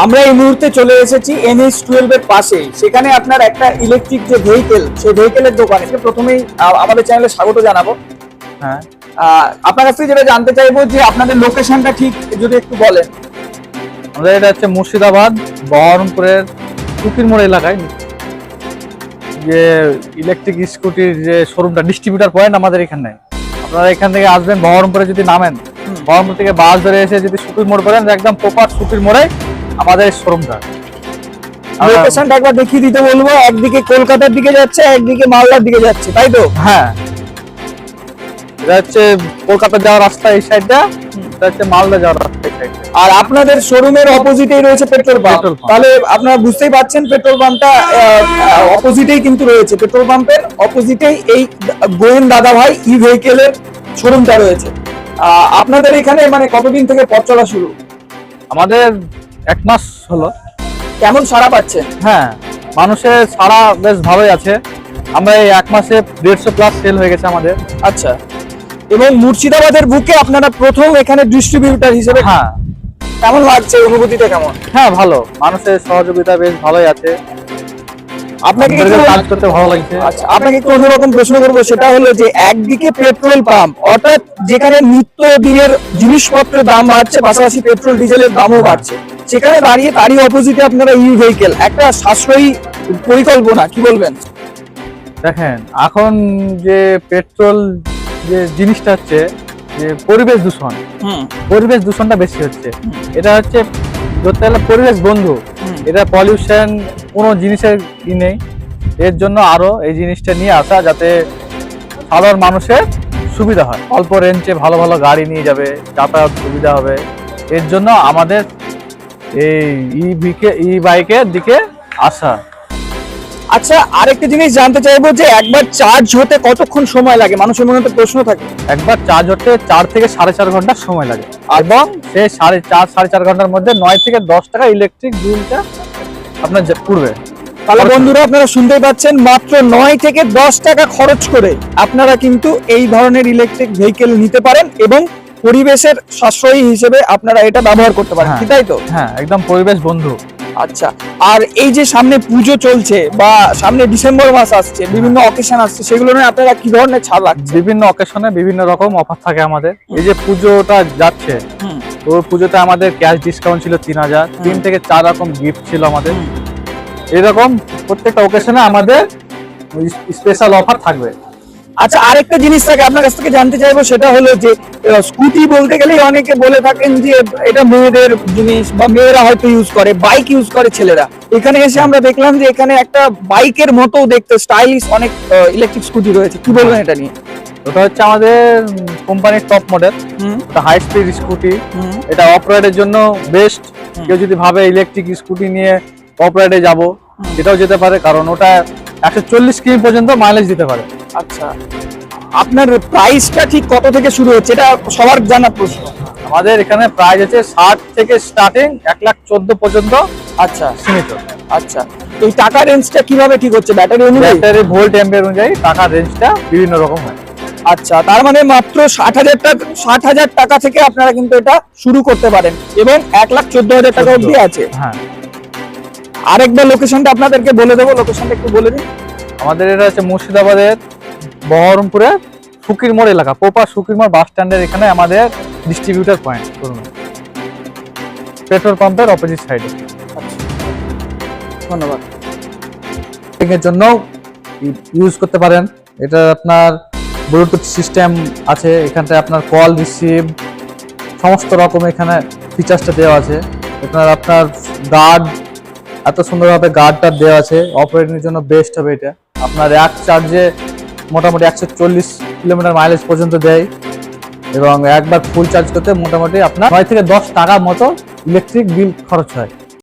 আমরা এই মুহূর্তে চলে এসেছি এনএইচ টুয়েলভ এর পাশে। সেখানে আপনার একটা ইলেকট্রিক যে ভেহিকেল সেই ভেহিকেলের দোকানে। প্রথমেই আমাদের চ্যানেলে স্বাগত জানাব। হ্যাঁ। আপনার কাছ থেকে যেটা জানতে চাইব যে আপনাদের লোকেশনটা ঠিক যদি একটু বলেন। আমাদের এটা হচ্ছে মুর্শিদাবাদ বহরমপুরের কুকির মোড় এলাকায়। যে ইলেকট্রিক স্কুটির যে শোরুমটা ডিস্ট্রিবিউটার পয়েন্ট আমাদের এখানে। আপনারা এখান থেকে আসবেন বহরমপুরে যদি নামেন বহরমপুর থেকে বাস ধরে এসে যদি সুকির মোড় করেন একদম প্রপার সুকির মোড়ে আমাদের শোরুমটা। লোকেশনটা একবার দেখিয়ে দিতে বলব একদিকে কলকাতার দিকে যাচ্ছে একদিকে মালদার দিকে যাচ্ছে তাই তো? হ্যাঁ। এটা হচ্ছে কলকাতা যাওয়ার রাস্তা এই সাইডটা এটা হচ্ছে মালদা যাওয়ার রাস্তা এই সাইডটা আর আপনাদের শোরুমের অপোজিটেই রয়েছে পেট্রোল পাম্প। তাহলে আপনারা বুঝতেই পারছেন পেট্রোল পাম্পটা অপোজিটেই কিন্তু রয়েছে। পেট্রোল পাম্পের অপোজিটেই এই গোয়েন দাদা ভাই ই ভেহিকেলের শোরুমটা রয়েছে। আহ, আপনাদের এখানে মানে কতদিন থেকে পথ চলা শুরু? আমাদের এক মাস হলো। কেমন সাড়া পাচ্ছেন হ্যাঁ মানুষের সারা বেশ ভালোই আছে। আমরা এই এক মাসে দেড়শো প্লাস সেল হয়ে গেছে আমাদের। আচ্ছা। এবং মুর্শিদাবাদের বুকে আপনারা প্রথম এখানে ডিস্ট্রিবিউটার হিসেবে হ্যাঁ। কেমন লাগছে? অনুভূতিটা কেমন? হ্যাঁ ভালো। মানুষের সহযোগিতা বেশ ভালোই আছে। আপনাকে কাজ করতে ভালো লাগছে। আচ্ছা আপনাকে একটু অন্যরকম প্রশ্ন করব সেটা হলো যে একদিকে পেট্রোল পাম্প অর্থাৎ যেখানে নিত্য দিনের জিনিসপত্রের দাম বাড়ছে পাশাপাশি পেট্রোল ডিজেলের দামও বাড়ছে। সেখানে দাঁড়িয়ে তারই অপোজিটে আপনারা ইউ ভেহিকেল একটা সাশ্রয়ী পরিকল্পনা কি বলবেন? দেখেন এখন যে পেট্রোল যে জিনিসটা হচ্ছে যে পরিবেশ দূষণ হুম। পরিবেশ দূষণটা বেশি হচ্ছে। এটা হচ্ছে ধরতে গেলে পরিবেশ বন্ধু। এটা পলিউশন কোনো জিনিসের ই নেই। এর জন্য আরও এই জিনিসটা নিয়ে আসা যাতে সাধারণ মানুষের সুবিধা হয়। অল্প রেঞ্জে ভালো ভালো গাড়ি নিয়ে যাবে যাতায়াত সুবিধা হবে। এর জন্য আমাদের এই ই বাইকের দিকে আসা। আচ্ছা আরেকটা জিনিস জানতে চাইব যে একবার চার্জ হতে কতক্ষণ সময় লাগে? মানুষের মনে তো প্রশ্ন থাকে। একবার চার্জ হতে চার থেকে সাড়ে চার ঘণ্টা সময় লাগে। এবং সে সাড়ে চার সাড়ে চার ঘণ্টার মধ্যে নয় থেকে দশ টাকা ইলেকট্রিক বিলটা আপনার পড়বে। তাহলে বন্ধুরা আপনারা শুনতেই পাচ্ছেন মাত্র নয় থেকে দশ টাকা খরচ করে আপনারা কিন্তু এই ধরনের ইলেকট্রিক ভেহিকেল নিতে পারেন এবং পরিবেশের সাশ্রয়ী হিসেবে আপনারা এটা ব্যবহার করতে পারেন হ্যাঁ। কি তাই তো? হ্যাঁ একদম পরিবেশ বন্ধু। আচ্ছা আর এই যে সামনে পুজো চলছে বা সামনে ডিসেম্বর মাস আসছে বিভিন্ন অকেশন আসছে সেগুলো নিয়ে আপনারা কি ধরনের ছাড় রাখছেন? বিভিন্ন অকেশনে বিভিন্ন রকম অফার থাকে আমাদের। এই যে পুজোটা যাচ্ছে তো পুজোতে আমাদের ক্যাশ ডিসকাউন্ট ছিল তিন হাজার। তিন থেকে চার রকম গিফট ছিল আমাদের। এরকম প্রত্যেকটা অকেশনে আমাদের স্পেশাল অফার থাকবে। আচ্ছা আরেকটা জিনিস থাকে আপনার কাছ থেকে জানতে চাইব সেটা হলো যে স্কুটি বলতে গেলেই অনেকে বলে থাকেন যে এটা মেয়েদের জিনিস বা মেয়েরা হয়তো ইউজ করে বাইক ইউজ করে ছেলেরা। এখানে এসে আমরা দেখলাম যে এখানে একটা বাইকের মতো দেখতে স্টাইলিশ অনেক ইলেকট্রিক স্কুটি রয়েছে। কি বলবেন এটা নিয়ে? ওটা হচ্ছে আমাদের কোম্পানির top model high speed scooty এটা অফ রাইডের জন্য বেস্ট কেউ যদি ভাবে ইলেকট্রিক স্কুটি নিয়ে অফ রাইডে যাব সেটাও যেতে পারে কারণ ওটা একশো চল্লিশ কিমি পর্যন্ত মাইলেজ দিতে পারে। আচ্ছা। আপনার প্রাইসটা ঠিক কত থেকে শুরু হচ্ছে? এটা সবার জানা প্রশ্ন। আমাদের এখানে প্রাইস আছে ষাট থেকে স্টার্টিং এক লাখ চোদ্দ পর্যন্ত। আচ্ছা। সীমিত। আচ্ছা। তো এই টাকা রেঞ্জটা কীভাবে ঠিক হচ্ছে? ব্যাটারি অনুযায়ী? ব্যাটারি ভোল্ট এম্পের অনুযায়ী টাকার রেঞ্জটা বিভিন্ন রকম হয়। আচ্ছা তার মানে মাত্র ষাট হাজার টাকা ষাট হাজার টাকা থেকে আপনারা কিন্তু এটা শুরু করতে পারেন এবং এক লাখ চোদ্দ হাজার টাকা অবধি আছে। হ্যাঁ। আরেকবার লোকেশনটা আপনাদেরকে বলে দেবো। লোকেশনটা একটু বলে দিন। আমাদের এটা হচ্ছে মুর্শিদাবাদের বহরমপুরের সুকির মোড় এলাকা প্রপার সুকির মোড় বাস স্ট্যান্ডের এখানে আমাদের ডিস্ট্রিবিউটার পয়েন্ট করুন পেট্রোল পাম্পের অপোজিট সাইডে ধন্যবাদ। এর জন্য ইউজ করতে পারেন। এটা আপনার ব্লুটুথ সিস্টেম আছে এখানটায় আপনার কল রিসিভ সমস্ত রকম এখানে ফিচার্সটা দেওয়া আছে। আপনার আপনার গার্ড এত সুন্দরভাবে গার্ডটা দেওয়া আছে। অপারেটিংয়ের জন্য বেস্ট হবে এটা। আপনার এক চার্জে মোটামুটি একশো চল্লিশ কিলোমিটার মাইলেজ পর্যন্ত দেয়। এবং একবার ফুল চার্জ করতে মোটামুটি আপনার নয় থেকে দশ টাকা মতো ইলেকট্রিক বিল খরচ হয়।